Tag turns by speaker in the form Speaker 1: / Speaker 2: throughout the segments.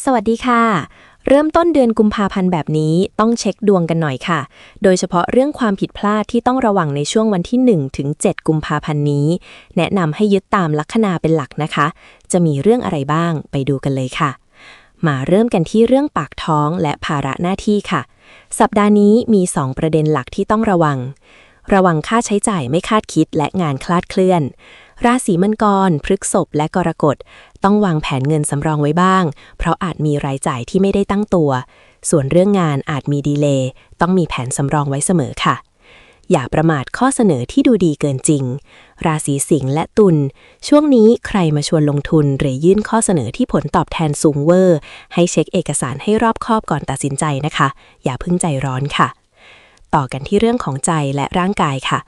Speaker 1: สวัสดีค่ะ เริ่มต้นเดือนกุมภาพันธ์แบบนี้ต้องเช็คดวงกันหน่อยค่ะ โดยเฉพาะเรื่องความผิดพลาดที่ต้องระวังในช่วงวันที่1ถึง7กุมภาพันธ์นี้ แนะนำให้ยึดตามลัคนาเป็นหลักนะคะ จะมีเรื่องอะไรบ้างไปดูกันเลยค่ะ มาเริ่มกันที่เรื่องปากท้องและภาระหน้าที่ค่ะ สัปดาห์นี้มี 2 ประเด็นหลักที่ต้องระวัง ระวังค่าใช้จ่ายไม่คาดคิดและงานคลาดเคลื่อน ราศีมังกร พฤกษภและกรกฎต้องวางแผนเงินสำรองไว้บ้าง เพราะอาจมีรายจ่ายที่ไม่ได้ตั้งตัว ส่วนเรื่องงานอาจมีดีเลย์ต้องมีแผนสำรองไว้เสมอค่ะ อย่าประมาทข้อเสนอที่ดูดีเกินจริง ราศีสิงห์และตุลช่วงนี้ใครมาชวนลงทุนหรือยื่นข้อเสนอที่ผลตอบแทนสูงเวอร์ ให้เช็คเอกสารให้รอบคอบก่อนตัดสินใจนะคะ อย่าเพิ่งใจร้อนค่ะ ต่อกันที่เรื่องของใจและร่างกายค่ะ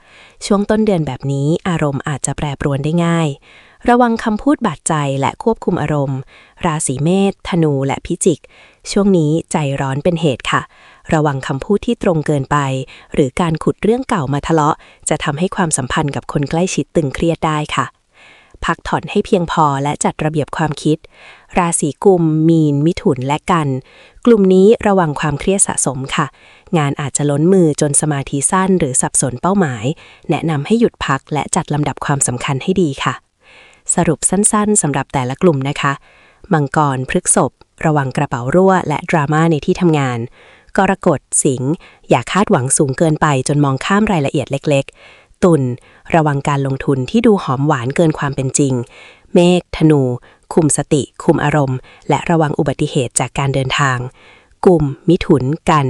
Speaker 1: ช่วงต้นเดือนแบบนี้อารมณ์อาจจะแปรปรวนได้ง่าย ระวังคำพูดบาดใจและควบคุมอารมณ์ ราศีเมษธนูและพิจิก ช่วงนี้ใจร้อนเป็นเหตุค่ะ ระวังคำพูดที่ตรงเกินไป หรือการขุดเรื่องเก่ามาทะเลาะ จะทำให้ความสัมพันธ์กับคนใกล้ชิดตึงเครียดได้ค่ะ พักผ่อนให้เพียงพอและจัดระเบียบความคิด ราศีกุม มีน มิถุนและกัน กลุ่มนี้ระวังความเครียดสะสมค่ะ งานอาจจะล้นมือจนสมาธิสั้นหรือสับสนเป้าหมาย แนะนำให้หยุดพักและจัดลำดับความสำคัญให้ดีค่ะ สรุปสั้นๆสำหรับแต่ละกลุ่มนะคะ มังกรพฤกษภระวังกระเป๋ารั่ว และดราม่าในที่ทำงานกรกฎสิงห์อย่าคาดหวังสูงเกินไปจนมองข้ามรายละเอียดเล็กๆ ตุลระวังการลงทุนที่ดูหอมหวานเกินความเป็นจริง เมฆธนู คุมสติ คุมอารมณ์ และระวังอุบัติเหตุจากการเดินทาง กลุ่ม มิถุน กัน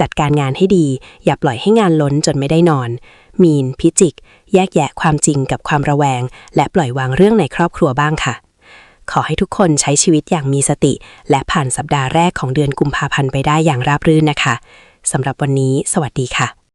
Speaker 1: จัดการงานให้ดี อย่าปล่อยให้งานล้นจนไม่ได้นอน มีน พิจิก แยกแยะความจริงกับความระแวง และปล่อยวางเรื่องในครอบครัวบ้างค่ะ ขอให้ทุกคนใช้ชีวิตอย่างมีสติ และผ่านสัปดาห์แรกของเดือนกุมภาพันธ์ไปได้อย่างราบรื่นนะคะสำหรับวันนี้ สวัสดีค่ะ